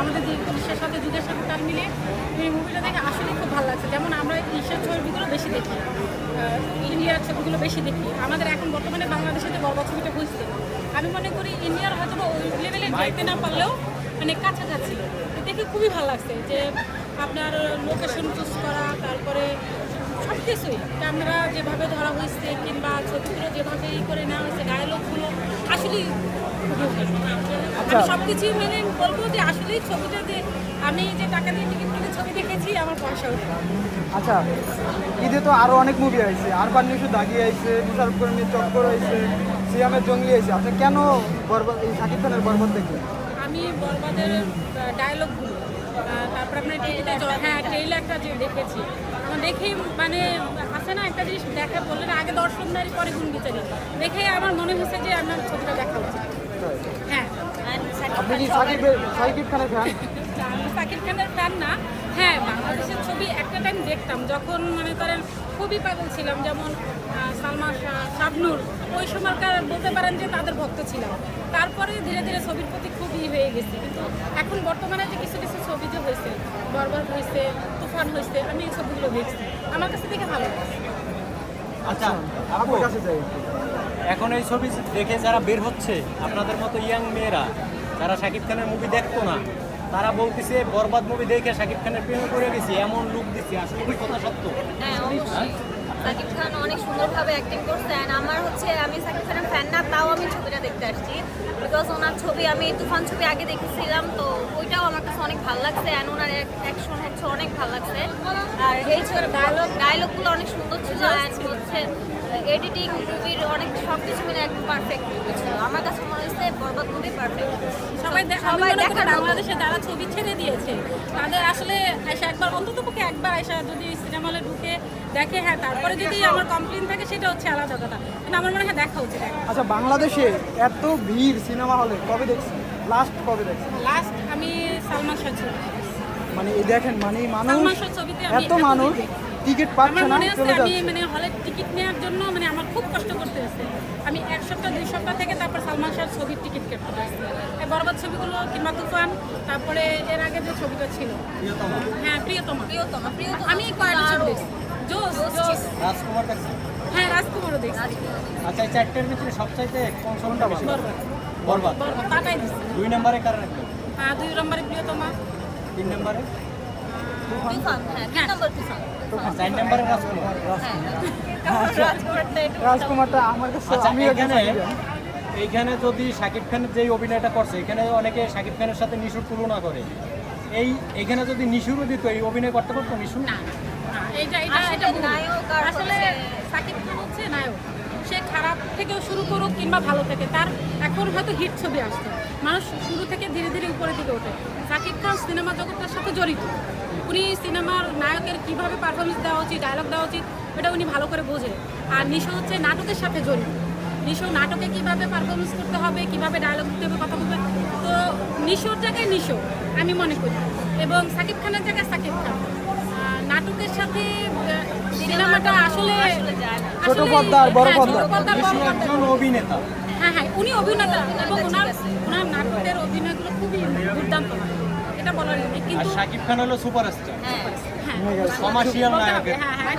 আমাদের বিশ্বের সাথে যুগের সাথে তাল মিলে এই মুভিটা দেখে আসলে খুব ভালো লাগছে। যেমন আমরা ঈশ্বর ছবিগুলো বেশি দেখি ইন্ডিয়ার ছবিগুলো বেশি দেখি। আমাদের এখন বর্তমানে বাংলাদেশে যে বড় ছবিটা হয়েছে, আমি মনে করি ইন্ডিয়ার হয়তো ওই লেভেলে দেখতে না পারলেও মানে কাছাকাছি। দেখে খুবই ভালো লাগছে যে আপনার লোকেশন চুজ করা, তারপরে কিছুই ক্যামেরা যেভাবে ধরা হয়েছে কিংবা ছবিগুলো যেভাবে ই করে নেওয়া হয়েছে। আচ্ছা। আমি সব কিছুই মানে বলব যে আসলেই ছবিটা যে আমি যে টাকা দিয়ে টিকিট কিনে ছবি দেখেছি আমার পয়সা উঠে আচ্ছা ঈদে তো আরও অনেক মুভি আইছে। আর নিশু দাগি আইছে বিচার কর্মী চক্কর আইছে সিয়ামের জঙ্গলি আইছে। আপনি কেন বরবাদ এই শাকিব খানের বরবাদ দেখলেন? আমি বরবাদের ডায়লগগুলো তারপর আপনার টিভিতে হ্যাঁ ট্রেইলারটা যে দেখেছি। দেখেই মানে আছে না একটা জিনিস দেখা বললেন আগে দর্শন দর্শনদারি পরে গুণ বিচারি। দেখে আমার মনে হয়েছে যে আপনার ছবিটা দেখা উচিত। হ্যাঁ। আপনি কি সাকিব সাকিব খানের ফ্যান আমি সাকিব খানের ফ্যান না। হ্যাঁ বাংলাদেশের ছবি একটা টাইম দেখতাম যখন মানে করেন খুবই পাগল ছিলাম যেমন সালমা শাবনুর ওই সময়কার বলতে পারেন যে তাদের ভক্ত ছিলাম। তারপরে ধীরে ধীরে ছবির প্রতি খুবই হয়ে গেছি। কিন্তু এখন বর্তমানে যে কিছু কিছু যে হয়েছে বরবাদ হয়েছে তুফান হয়েছে আমি এই দেখছি। আমার কাছে দেখে ভালো আচ্ছা আপনার কাছে যাই। এখন এই ছবি দেখে যারা বের হচ্ছে আপনাদের মতো ইয়াং মেয়েরা যারা শাকিব খানের মুভি দেখতো না তারা বলতেছে বরবাদ মুভি দেখে শাকিব খানের প্রেমে পড়ে গেছি এমন লুক দিচ্ছে আসলে কথা সত্য? হ্যাঁ অবশ্যই। সাকিব খান অনেক সুন্দরভাবে অ্যাক্টিং করছে অ্যান্ড আমার হচ্ছে আমি সাকিব খানের ফ্যান না তাও আমি ছবিটা দেখতে আসছি। বিকজ ওনার ছবি আমি তুফান ছবি আগে দেখেছিলাম তো ওইটাও আমার কাছে অনেক ভালো লাগছে অ্যান্ড ওনার অ্যাকশন হচ্ছে অনেক ভালো লাগছে। আর এই ছবির ডায়লগ ডায়লগগুলো অনেক সুন্দর ছিল অ্যান্ড হচ্ছে এডিটিং মুভির অনেক সব কিছু মিলে একদম পারফেক্ট ছিল। আমার কাছে মনে হচ্ছে বরবাদ মুভি পারফেক্ট সবাই সবাই। বাংলাদেশে যারা ছবি ছেড়ে দিয়েছে তাদের আসলে একবার অন্তত পক্ষে একবার এসে যদি সিনেমা হলে ঢুকে দেখে হ্যাঁ তারপরে যদি আমার কমপ্লেন থাকে সেটা হচ্ছে আলাদা কথা। কিন্তু আমার মনে হয় দেখা উচিত আচ্ছা বাংলাদেশে এত ভিড় সিনেমা হলে কবে দেখছেন? লাস্ট কবে দেখছেন? লাস্ট আমি সালমান শাহ ছবি মানে এই দেখেন মানে মানুষ সালমান শাহ ছবিতে আমি এত মানুষ টিকিট পাচ্ছে না মনে চলে আমি মানে হলে টিকিট নেওয়ার জন্য মানে আমার খুব কষ্ট করতে হয়েছে আমি এক সপ্তাহ দুই সপ্তাহ থেকে তারপর সালমান শাহর ছবির টিকিট কেটে পারছি এই বরবাদ ছবিগুলো কিংবা তুফান তারপরে এর আগে যে ছবিটা ছিল। হ্যাঁ প্রিয়তমা। প্রিয়তমা প্রিয়তমা। আমি কয়েকটা ছবি দেখছি। জোস জোস রাজকুমার দেখছে। হ্যাঁ রাজকুমারও দেখছি। আচ্ছা এই চারটের ভিতরে সবচাইতে কোন ছবিটা বেশি বরবাদ। বরবাদ। বরবাদ তাটাই দুই নম্বরে কার রাখবেন হ্যাঁ দুই নম্বরে প্রিয়তমা। তিন নম্বরে? তুফান হ্যাঁ তিন নম্বর তুফান। চার নম্বরে রাজকুমার। রাজকুমারটা আমার কাছে আচ্ছা আমি এখানে এইখানে যদি শাকিব খানের যে অভিনয়টা করছে এখানে অনেকে শাকিব খানের সাথে নিশুর তুলনা করে। এই এখানে যদি নিশুরও দিত এই অভিনয় করতে পারতো নিশু? না। এটা এটা। নায়ক আসলে সাকিব খান হচ্ছে নায়ক। সে খারাপ থেকেও শুরু করুক কিংবা ভালো থেকে তার এখন হয়তো হিট ছবি আসছে। মানুষ শুরু থেকে ধীরে ধীরে উপরের দিকে ওঠে। সাকিব খান সিনেমা জগতের সাথে জড়িত। উনি সিনেমার নায়কের কীভাবে পারফরমেন্স দেওয়া উচিত ডায়লগ দেওয়া উচিত এটা উনি ভালো করে বোঝে। আর নিশো হচ্ছে নাটকের সাথে জড়িত। নিশো নাটকে কীভাবে পারফরমেন্স করতে হবে কীভাবে ডায়লগ দিতে হবে কথা বলবে তো নিশোর জায়গায় নিশো আমি মনে করি। এবং সাকিব খানের জায়গায় সাকিব খান। নাটকের সাথে সিনেমাটা আসলে ছোট আসলে- পর্দা আর বড় হ্যাঁ, পর্দা। ছোট পর্দা, নিশু বড় পর্দা। একজন অভিনেতা। হ্যাঁ হ্যাঁ উনি অভিনেতা এবং ওনার ওনার নাটকের অভিনয়গুলো খুবই দুর্দান্ত এটা বলার নেই আর কিন্তু শাকিব খান হলো সুপারস্টার। হ্যাঁ হ্যাঁ। কমার্শিয়াল নায়কের হ্যাঁ, হ্যাঁ,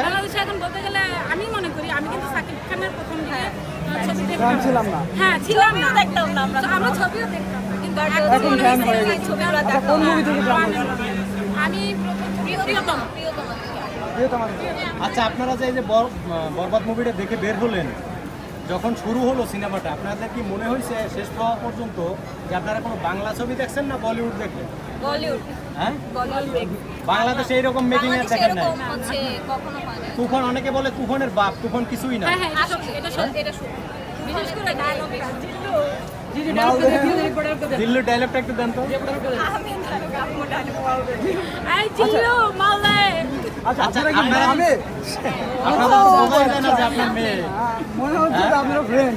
বাংলাদেশে- এখন বলতে গেলে আমি মনে করি আমি কিন্তু সাকিব খানের প্রথম দিকে ছবি ছিলাম না। হ্যাঁ ছিলাম না। দেখতাম না আমরা আমরা ছবিও দেখতাম কিন্তু এখন ফ্যান হয়ে গেছে। আচ্ছা দেখতাম। কোন মুভি থেকে আমি আচ্ছা আপনারা যে এই যে বর- বরবাদ মুভিটা দেখে বের হলেন যখন শুরু হলো সিনেমাটা আপনাদের কি মনে হয়েছে শেষ হওয়া পর্যন্ত যে আপনারা কোনো বাংলা ছবি দেখছেন না বলিউড দেখলেন? বলিউড। হ্যাঁ? বলিউড বাংলাদেশে এইরকম মেকিং এর দেখেন না তুফান অনেকে বলে তুফানের বাপ তুফান কিছুই না। হ্যাঁ হ্যাঁ এটা সত্যি, এটা এটা সত্যি। বিশেষ করে ডায়লগটা দিল্লু ডায়লগটা একটু দেন তো। আমি আপু ডায়লগ বলব মালদায় আচ্ছা আচ্ছা, আপনারা কি আপনারা- গ্রামে আপনারা তো যায় না যে আপনার মেয়ে। মনে হচ্ছে যে আপনারা ফ্রেন্ড